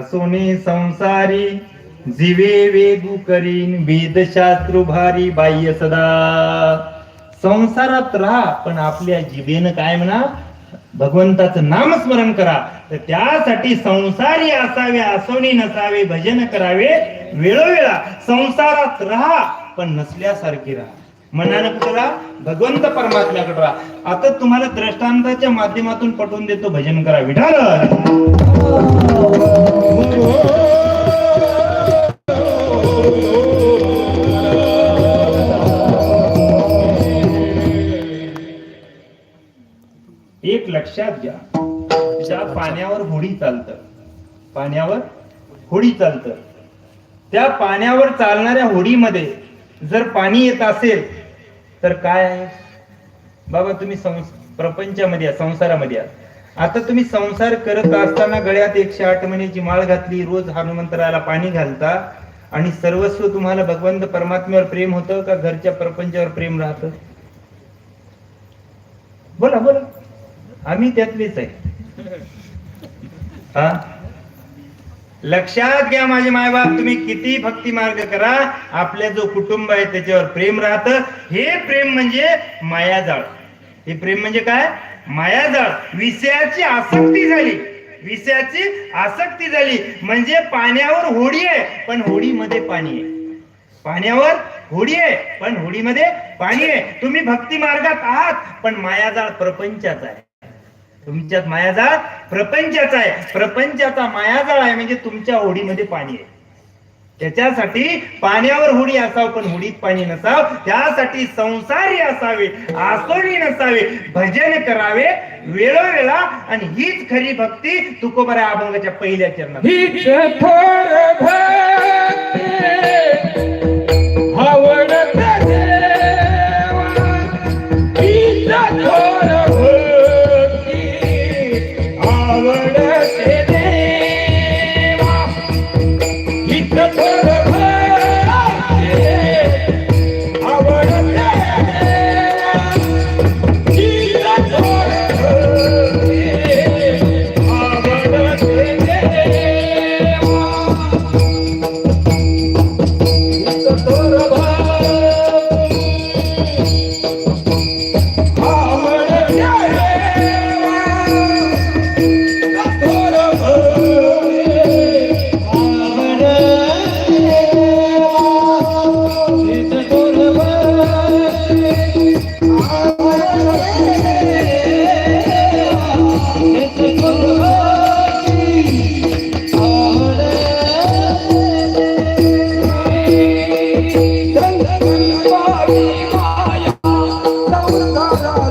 देवाची संसारी जीवे वेगू करीन वेदशास्त्र भारी बाह्य सदा. संसारात राहा पण आपल्या जीवेनं काय म्हणा भगवंताचं नामस्मरण करा. तर त्यासाठी संसारी असावे असोनी नसावे भजन करावे वेळोवेळा. संसारात राहा पण नसल्यासारखे राहा. मनानं कुठं राहा? भगवंत परमात्म्याकडे राहा. आता तुम्हाला दृष्टांताच्या माध्यमातून पटवून देतो भजन करा. विठाल एक लक्षात घ्या. ज्या पाण्यावर होडी चालत पाण्यावर होडी चालत. त्या पाण्यावर चालणाऱ्या होडीमध्ये जर पाणी येत असेल तर काय आहे? बाबा तुम्ही प्रपंचामध्ये संसारामध्ये आता तुम्ही संसार करत असताना गळ्यात एकशे आठ महिन्याची माळ घातली रोज हनुमंतराला पाणी घालता आणि सर्वस्व तुम्हाला भगवंत परमात्म्यावर प्रेम होतं का घरच्या प्रपंचावर प्रेम राहतं? बोला बोला. आम्ही त्यातलेच आहे. हा? लक्षात घ्या माझे मायबाप तुम्ही किती भक्ती मार्ग करा. आपल्या जो कुटुंब आहे त्याच्यावर प्रेम राहत. हे प्रेम म्हणजे मायाजाळ. हे प्रेम म्हणजे काय? मायाजाळ. विषयाची आसक्ती झाली. विषयाची आसक्ती झाली. म्हणजे पाण्यावर होडी आहे पण होडीमध्ये पाणी आहे. पाण्यावर होडी आहे पण होडीमध्ये पाणी आहे. तुम्ही भक्ती मार्गात आहात पण मायाजाळ प्रपंचाचा आहे. तुमच्यात मायाजाळ प्रपंचाचा आहे. प्रपंचाचा मायाजाळ आहे म्हणजे तुमच्या होडीमध्ये पाणी आहे. त्याच्यासाठी पाण्यावर होडी असावं पण होडीत पाणी नसाव. त्यासाठी संसारी असावे आसोडी नसावे भजन करावे वेळोवेळा आणि हीच खरी भक्ती तुकोबऱ्या अभंगाच्या पहिल्या चरणात. Oh, Father.